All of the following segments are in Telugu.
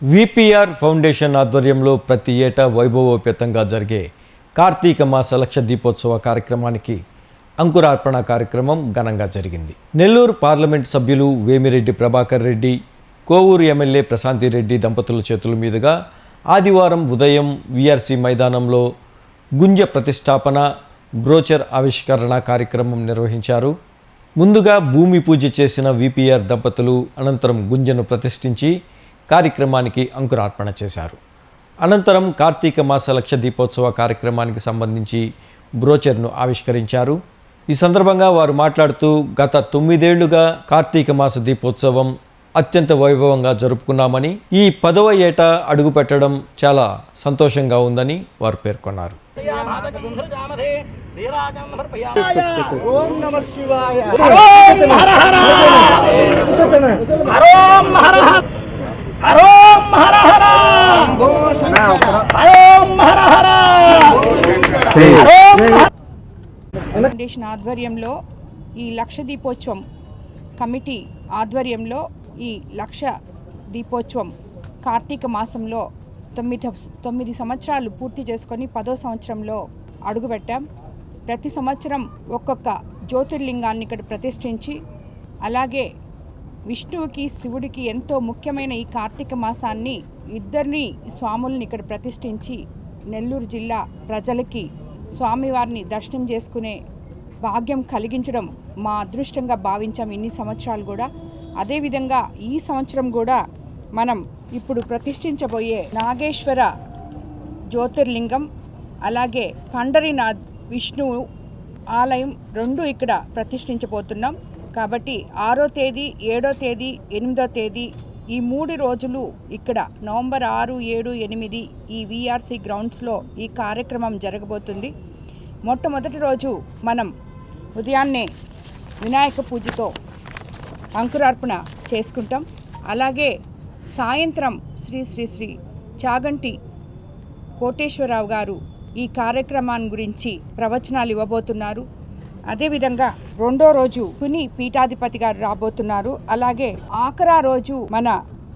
విపిఆర్ ఫౌండేషన్ ఆధ్వర్యంలో ప్రతి ఏటా వైభవోపేతంగా జరిగే కార్తీక మాస లక్ష దీపోత్సవ కార్యక్రమానికి అంకురార్పణ కార్యక్రమం ఘనంగా జరిగింది. నెల్లూరు పార్లమెంట్ సభ్యులు వేమిరెడ్డి ప్రభాకర్ రెడ్డి కోవూరు ఎమ్మెల్యే ప్రశాంతి రెడ్డి దంపతుల చేతుల మీదుగా ఆదివారం ఉదయం విఆర్సి మైదానంలో గుంజ ప్రతిష్టాపన బ్రోచర్ ఆవిష్కరణ కార్యక్రమం నిర్వహించారు. ముందుగా భూమి పూజ చేసిన విపిఆర్ దంపతులు అనంతరం గుంజను ప్రతిష్ఠించి కార్యక్రమానికి అంకురార్పణ చేశారు. అనంతరం కార్తీక మాస లక్ష దీపోత్సవ కార్యక్రమానికి సంబంధించి బ్రోచర్ను ఆవిష్కరించారు. ఈ సందర్భంగా వారు మాట్లాడుతూ గత తొమ్మిదేళ్ళుగా కార్తీక మాస దీపోత్సవం అత్యంత వైభవంగా జరుపుకున్నామని ఈ పదవ ఏట అడుగుపెట్టడం చాలా సంతోషంగా ఉందని వారు పేర్కొన్నారు. ఓం నమ శివాయ హరోం హర హర హరోం హర హర ఫౌండేషన్ ఆధ్వర్యంలో ఈ లక్ష దీపోత్సవం కమిటీ ఆధ్వర్యంలో ఈ లక్ష దీపోత్సవం కార్తీక మాసంలో తొమ్మిది తొమ్మిది సంవత్సరాలు పూర్తి చేసుకొని పదో సంవత్సరంలో అడుగుపెట్టాం. ప్రతి సంవత్సరం ఒక్కొక్క జ్యోతిర్లింగాన్ని ఇక్కడ ప్రతిష్ఠించి అలాగే విష్ణువుకి శివుడికి ఎంతో ముఖ్యమైన ఈ కార్తీక మాసాన్ని ఇద్దరిని స్వాముల్ని ఇక్కడ ప్రతిష్ఠించి నెల్లూరు జిల్లా ప్రజలకి స్వామివారిని దర్శనం చేసుకునే భాగ్యం కలిగించడం మా అదృష్టంగా భావించాం ఇన్ని సంవత్సరాలు కూడా. అదేవిధంగా ఈ సంవత్సరం కూడా మనం ఇప్పుడు ప్రతిష్ఠించబోయే నాగేశ్వర జ్యోతిర్లింగం అలాగే పండరీనాథ్ విష్ణువు ఆలయం రెండు ఇక్కడ ప్రతిష్ఠించబోతున్నాం. కాబట్టి ఆరో తేదీ ఏడో తేదీ ఎనిమిదో తేదీ ఈ మూడు రోజులు ఇక్కడ నవంబర్ ఆరు ఏడు ఎనిమిది ఈ విఆర్సి గ్రౌండ్స్లో ఈ కార్యక్రమం జరగబోతుంది. మొట్టమొదటి రోజు మనం ఉదయాన్నే వినాయక పూజతో అంకురార్పణ చేసుకుంటాం. అలాగే సాయంత్రం శ్రీ శ్రీ శ్రీ చాగంటి కోటేశ్వరరావు గారు ఈ కార్యక్రమాన్ని గురించి ప్రవచనాలు ఇవ్వబోతున్నారు. అదేవిధంగా రెండో రోజు తుని పీఠాధిపతి గారు రాబోతున్నారు. అలాగే ఆఖరా రోజు మన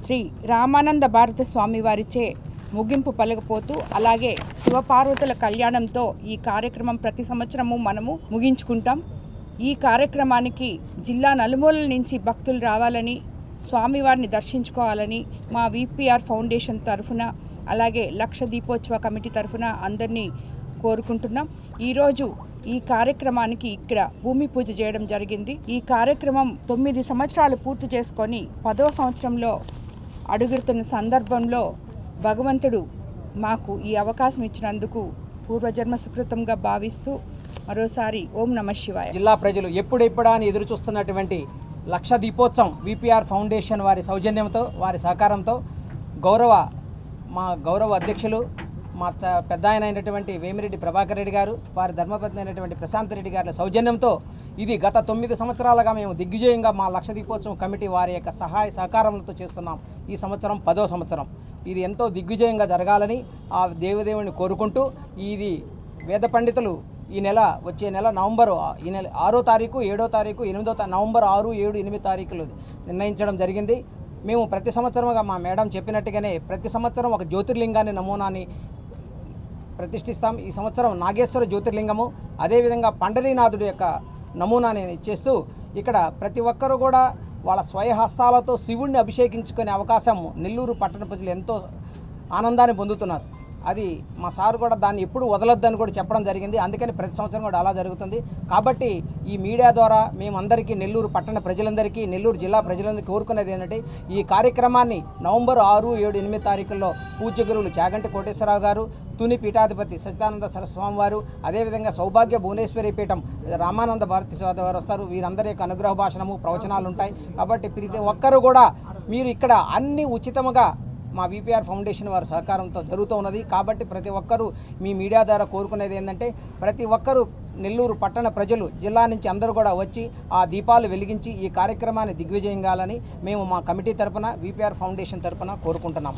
శ్రీ రామానంద భారత స్వామి వారిచే ముగింపు పలకపోతూ అలాగే శివపార్వతుల కళ్యాణంతో ఈ కార్యక్రమం ప్రతి సంవత్సరము మనము ముగించుకుంటాం. ఈ కార్యక్రమానికి జిల్లా నలుమూలల నుంచి భక్తులు రావాలని స్వామివారిని దర్శించుకోవాలని మా విపిఆర్ ఫౌండేషన్ తరఫున అలాగే లక్ష దీపోత్సవ కమిటీ తరఫున అందరినీ కోరుకుంటున్నాం. ఈరోజు ఈ కార్యక్రమానికి ఇక్కడ భూమి పూజ చేయడం జరిగింది. ఈ కార్యక్రమం తొమ్మిది సంవత్సరాలు పూర్తి చేసుకొని పదో సంవత్సరంలో అడుగుతున్న సందర్భంలో భగవంతుడు మాకు ఈ అవకాశం ఇచ్చినందుకు పూర్వజన్మ సుకృతంగా భావిస్తూ మరోసారి ఓం నమ శివాయ. జిల్లా ప్రజలు ఎప్పుడెప్పుడా అని ఎదురు చూస్తున్నటువంటి లక్ష దీపోత్సవం విపిఆర్ ఫౌండేషన్ వారి సౌజన్యంతో వారి సహకారంతో గౌరవ మా గౌరవ అధ్యక్షులు మా త- పెద్ద ఆయన అయినటువంటి వేమిరెడ్డి ప్రభాకర్ రెడ్డి గారు వారి ధర్మపత్ని అయినటువంటి ప్రశాంత్ రెడ్డి గారి సౌజన్యంతో ఇది గత తొమ్మిది సంవత్సరాలుగా మేము దిగ్విజయంగా మా లక్ష దీపోత్సవం కమిటీ వారి యొక్క సహాయ సహకారములతో చేస్తున్నాం ఈ సంవత్సరం పదో సంవత్సరం. ఇది ఎంతో దిగ్విజయంగా జరగాలని ఆ దేవదేవుని కోరుకుంటూ ఇది వేద పండితులు ఈ నెల వచ్చే నెల నవంబర్ ఈ నెల ఆరో తారీఖు ఏడో తారీఖు ఎనిమిదో నవంబర్ ఆరు ఏడు ఎనిమిది తారీఖులు నిర్ణయించడం జరిగింది. మేము ప్రతి సంవత్సరముగా మా మేడం చెప్పినట్టుగానే ప్రతి సంవత్సరం ఒక జ్యోతిర్లింగాన్ని నమూనాని ప్రతిష్ఠిస్తాం. ఈ సంవత్సరం నాగేశ్వర జ్యోతిర్లింగము అదేవిధంగా పండరీనాథుడి యొక్క నమూనాని చేస్తూ ఇక్కడ ప్రతి ఒక్కరూ కూడా వాళ్ళ స్వయహస్తాలతో శివుణ్ణి అభిషేకించుకునే అవకాశం నెల్లూరు పట్టణ ప్రజలు ఎంతో ఆనందాన్ని పొందుతున్నారు. అది మా సార్ కూడా దాన్ని ఎప్పుడు వదలొద్దని కూడా చెప్పడం జరిగింది. అందుకని ప్రతి సంవత్సరం కూడా అలా జరుగుతుంది. కాబట్టి ఈ మీడియా ద్వారా మేమందరికీ నెల్లూరు పట్టణ ప్రజలందరికీ నెల్లూరు జిల్లా ప్రజలందరికీ కోరుకునేది ఏంటంటే ఈ కార్యక్రమాన్ని నవంబర్ ఆరు ఏడు ఎనిమిది తారీఖుల్లో పూజ్య గురువులు చాగంటి కోటేశ్వరరావు గారు తుని పీఠాధిపతి సచిదానంద సరస్వామి వారు అదేవిధంగా సౌభాగ్య భువనేశ్వరి పీఠం రామానంద భారతి స్వామి వారు వస్తారు. వీరందరి యొక్క అనుగ్రహ భాషణము ప్రవచనాలు ఉంటాయి. కాబట్టి ప్రతి ఒక్కరు కూడా మీరు ఇక్కడ అన్ని ఉచితముగా మా విపిఆర్ ఫౌండేషన్ వారి సహకారంతో జరుగుతూ ఉన్నది. కాబట్టి ప్రతి ఒక్కరూ మీ మీడియా ద్వారా కోరుకునేది ఏంటంటే ప్రతి ఒక్కరూ నెల్లూరు పట్టణ ప్రజలు జిల్లా నుంచి అందరూ కూడా వచ్చి ఆ దీపాలు వెలిగించి ఈ కార్యక్రమాన్ని దిగ్విజయం కావాలని మేము మా కమిటీ తరపున విపిఆర్ ఫౌండేషన్ తరపున కోరుకుంటున్నాము.